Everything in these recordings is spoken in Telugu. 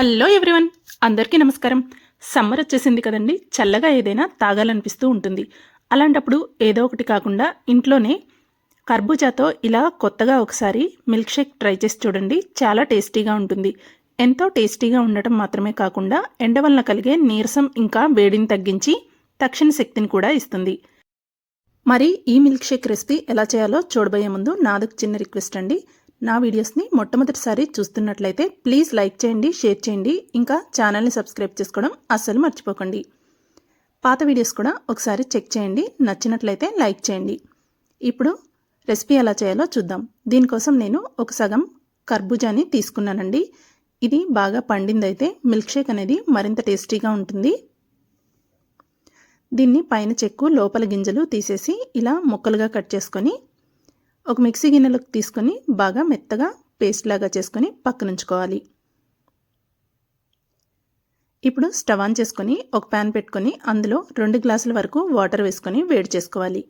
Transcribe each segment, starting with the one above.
హలో ఎవ్రీవన్ అందరికీ నమస్కారం. సమ్మర్ వచ్చేసింది కదండి చల్లగా ఏదైనా తాగాలనిపిస్తూ ఉంటుంది. అలాంటప్పుడు ఏదో ఒకటి కాకుండా ఇంట్లోనే కర్బూజాతో ఇలా కొత్తగా ఒకసారి మిల్క్ షేక్ ట్రై చేసి చూడండి చాలా టేస్టీగా ఉంటుంది. ఎంతో టేస్టీగా ఉండటం మాత్రమే కాకుండా ఎండ వలన కలిగే నీరసం ఇంకా వేడిని తగ్గించి తక్షణ శక్తిని కూడా ఇస్తుంది. మరి ఈ మిల్క్ షేక్ రెసిపీ ఎలా చేయాలో చూడబోయే ముందు నాదొక చిన్న రిక్వెస్ట్ అండి. నా వీడియోస్ని మొట్టమొదటిసారి చూస్తున్నట్లయితే ప్లీజ్ లైక్ చేయండి షేర్ చేయండి. ఇంకా ఛానల్ని సబ్స్క్రైబ్ చేసుకోవడం అస్సలు మర్చిపోకండి. పాత వీడియోస్ కూడా ఒకసారి చెక్ చేయండి నచ్చినట్లయితే లైక్ చేయండి. ఇప్పుడు రెసిపీ ఎలా చేయాలో చూద్దాం. దీనికోసం నేను ఒక సగం కర్బూజాని తీసుకున్నానండి. ఇది బాగా పండిందైతే మిల్క్ షేక్ అనేది మరింత టేస్టీగా ఉంటుంది. దీన్ని పైన చెక్కు లోపల గింజలు తీసేసి ఇలా ముక్కలుగా కట్ చేసుకొని ఒక మిక్సీ గిన్నెలోకి తీసుకొని బాగా మెత్తగా పేస్ట్ లాగా చేసుకొని పక్కనుంచుకోవాలి. ఇప్పుడు స్టవ్ ఆన్ చేసుకొని ఒక ప్యాన్ పెట్టుకొని అందులో రెండు గ్లాసుల వరకు వాటర్ వేసుకొని వేడి చేసుకోవాలి.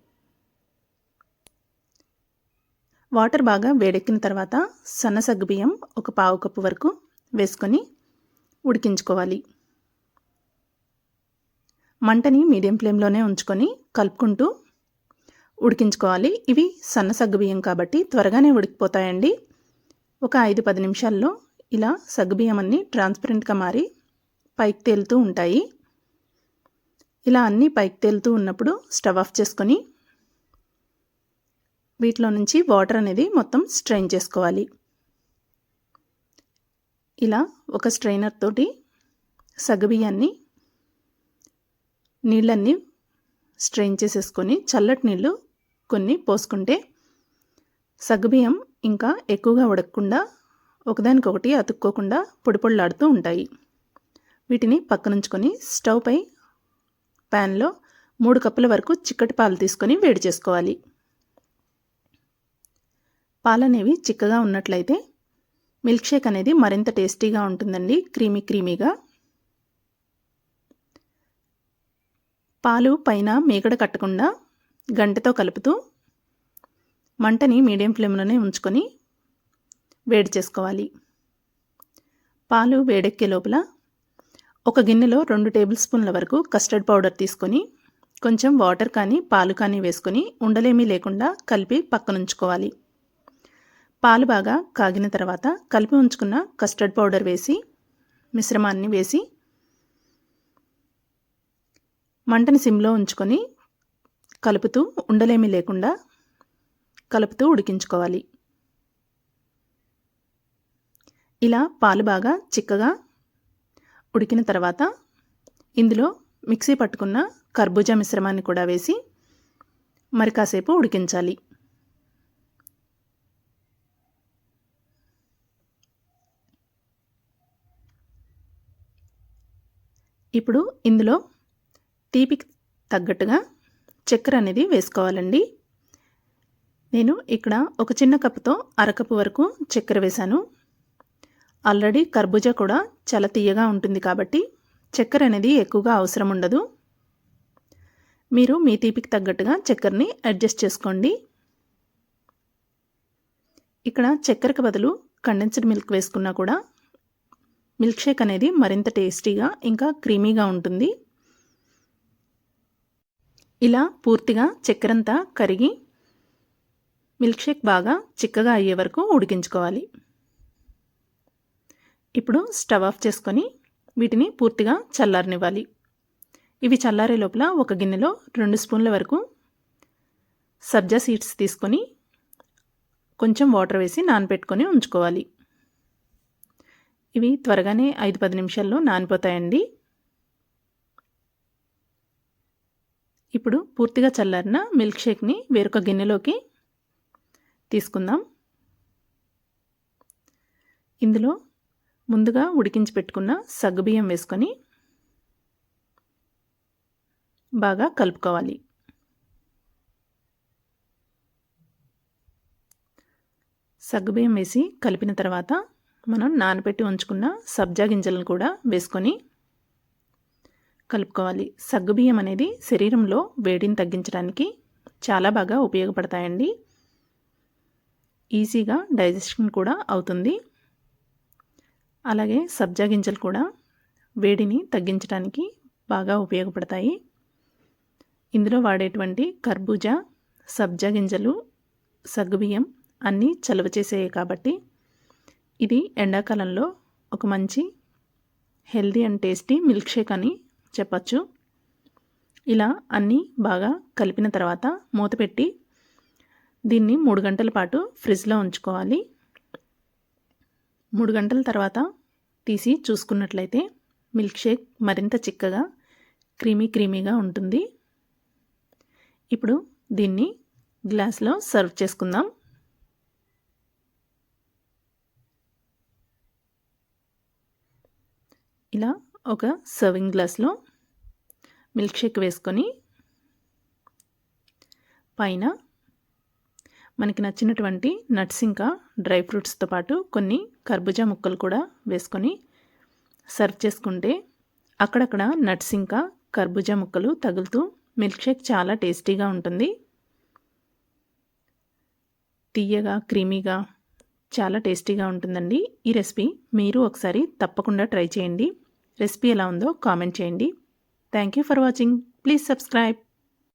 వాటర్ బాగా వేడెక్కిన తర్వాత సన్న బియ్యం ఒక పావు కప్పు వరకు వేసుకొని ఉడికించుకోవాలి. మంటని మీడియం ఫ్లేమ్లోనే ఉంచుకొని కలుపుకుంటూ ఉడికించుకోవాలి. ఇవి సన్న సగ్గుబియ్యం కాబట్టి త్వరగానే ఉడికిపోతాయండి. ఒక ఐదు పది నిమిషాల్లో ఇలా సగ్గుబియ్యం అన్నీ ట్రాన్స్పరెంట్గా మారి పైకి తేలుతూ ఉంటాయి. ఇలా అన్నీ పైకి తేలుతూ ఉన్నప్పుడు స్టవ్ ఆఫ్ చేసుకొని వీటిలో నుంచి వాటర్ అనేది మొత్తం స్ట్రెయిన్ చేసుకోవాలి. ఇలా ఒక స్ట్రైనర్ తోటి సగ్గుబియ్యాన్ని నీళ్ళన్నీ స్ట్రెయిన్ చేసేసుకొని చల్లటి నీళ్ళు కొన్ని పోసుకుంటే సగ్గుబియ్యం ఇంకా ఎక్కువగా ఉడకకుండా ఒకదానికొకటి అతుక్కోకుండా పొడిపొళ్ళాడుతూ ఉంటాయి. వీటిని పక్కనుంచుకొని స్టవ్ పై ప్యాన్లో మూడు కప్పుల వరకు చిక్కటి పాలు తీసుకొని వేడి చేసుకోవాలి. పాలు అనేవి చిక్కగా ఉన్నట్లయితే మిల్క్ షేక్ అనేది మరింత టేస్టీగా ఉంటుందండి క్రీమీ క్రీమీగా. పాలు పైన మీగడ కట్టకుండా గంటతో కలుపుతూ మంటని మీడియం ఫ్లేమ్లోనే ఉంచుకొని వేడి చేసుకోవాలి. పాలు వేడెక్కే లోపల ఒక గిన్నెలో రెండు టేబుల్ స్పూన్ల వరకు కస్టర్డ్ పౌడర్ తీసుకొని కొంచెం వాటర్ కానీ పాలు కానీ వేసుకొని ఉండలేమీ లేకుండా కలిపి పక్కనుంచుకోవాలి పాలు బాగా కాగిన తర్వాత కలిపి ఉంచుకున్న కస్టర్డ్ పౌడర్ వేసి మిశ్రమాన్ని వేసి మంటని సిమ్లో ఉంచుకొని కలుపుతూ ఉండలేమి లేకుండా కలుపుతూ ఉడికించుకోవాలి. ఇలా పాలు బాగా చిక్కగా ఉడికిన తర్వాత ఇందులో మిక్సీ పట్టుకున్న కర్బూజా మిశ్రమాన్ని కూడా వేసి మరి కాసేపు ఉడికించాలి. ఇప్పుడు ఇందులో తీపికి తగ్గట్టుగా చక్కెర అనేది వేసుకోవాలండి. నేను ఇక్కడ ఒక చిన్న కప్పుతో అరకప్పు వరకు చక్కెర వేశాను. ఆల్రెడీ కర్బూజా కూడా చాలా తీయగా ఉంటుంది కాబట్టి చక్కెర అనేది ఎక్కువగా అవసరం ఉండదు. మీరు మీ తీపికి తగ్గట్టుగా చక్కెరని అడ్జస్ట్ చేసుకోండి. ఇక్కడ చక్కెరకు బదులు కండెన్స్డ్ మిల్క్ వేసుకున్నా కూడా మిల్క్ షేక్ అనేది మరింత టేస్టీగా ఇంకా క్రీమీగా ఉంటుంది. ఇలా పూర్తిగా చక్కెరంతా కరిగి మిల్క్ షేక్ బాగా చిక్కగా అయ్యే వరకు ఉడికించుకోవాలి. ఇప్పుడు స్టవ్ ఆఫ్ చేసుకొని వీటిని పూర్తిగా చల్లారనివ్వాలి. ఇవి చల్లారే లోపల ఒక గిన్నెలో రెండు స్పూన్ల వరకు సబ్జా సీడ్స్ తీసుకొని కొంచెం వాటర్ వేసి నానపెట్టుకొని ఉంచుకోవాలి. ఇవి త్వరగానే ఐదు పది నిమిషాల్లో నానిపోతాయండి. ఇప్పుడు పూర్తిగా చల్లారిన మిల్క్ షేక్ని వేరొక గిన్నెలోకి తీసుకుందాం. ఇందులో ముందుగా ఉడికించి పెట్టుకున్న సగ్గుబియ్యం వేసుకొని బాగా కలుపుకోవాలి. సగ్గుబియ్యం వేసి కలిపిన తర్వాత మనం నానబెట్టి ఉంచుకున్న సబ్జా గింజలను కూడా వేసుకొని కలుపుకోవాలి. సగ్గుబియ్యం అనేది శరీరంలో వేడిని తగ్గించడానికి చాలా బాగా ఉపయోగపడతాయండి. ఈజీగా డైజెషన్ కూడా అవుతుంది. అలాగే సబ్జా గింజలు కూడా వేడిని తగ్గించడానికి బాగా ఉపయోగపడతాయి. ఇందులో వాడేటువంటి కర్బూజా సబ్జా గింజలు సగ్గుబియ్యం అన్నీ చలువ చేసేవి కాబట్టి ఇది ఎండాకాలంలో ఒక మంచి healthy and tasty milk shake అని చెప్పచ్చు. ఇలా అన్నీ బాగా కలిపిన తర్వాత మూత పెట్టి దీన్ని మూడు గంటల పాటు ఫ్రిడ్జ్లో ఉంచుకోవాలి. మూడు గంటల తర్వాత తీసి చూసుకున్నట్లయితే మిల్క్ షేక్ మరింత చిక్కగా క్రీమీ క్రీమీగా ఉంటుంది. ఇప్పుడు దీన్ని గ్లాస్లో సర్వ్ చేసుకుందాం. ఇలా ఒక సర్వింగ్ గ్లాస్లో మిల్క్ షేక్ వేసుకొని పైన మనకి నచ్చినటువంటి నట్స్ ఇంకా డ్రై ఫ్రూట్స్తో పాటు కొన్ని కర్బూజా ముక్కలు కూడా వేసుకొని సర్వ్ చేసుకుంటే అక్కడక్కడ నట్స్ ఇంకా కర్బూజా ముక్కలు తగులుతూ మిల్క్ షేక్ చాలా టేస్టీగా ఉంటుంది. తీయగా క్రీమీగా చాలా టేస్టీగా ఉంటుందండి. ఈ రెసిపీ మీరు ఒకసారి తప్పకుండా ట్రై చేయండి. రెసిపీ ఎలా ఉందో కామెంట్ చేయండి. Thank you for watching please subscribe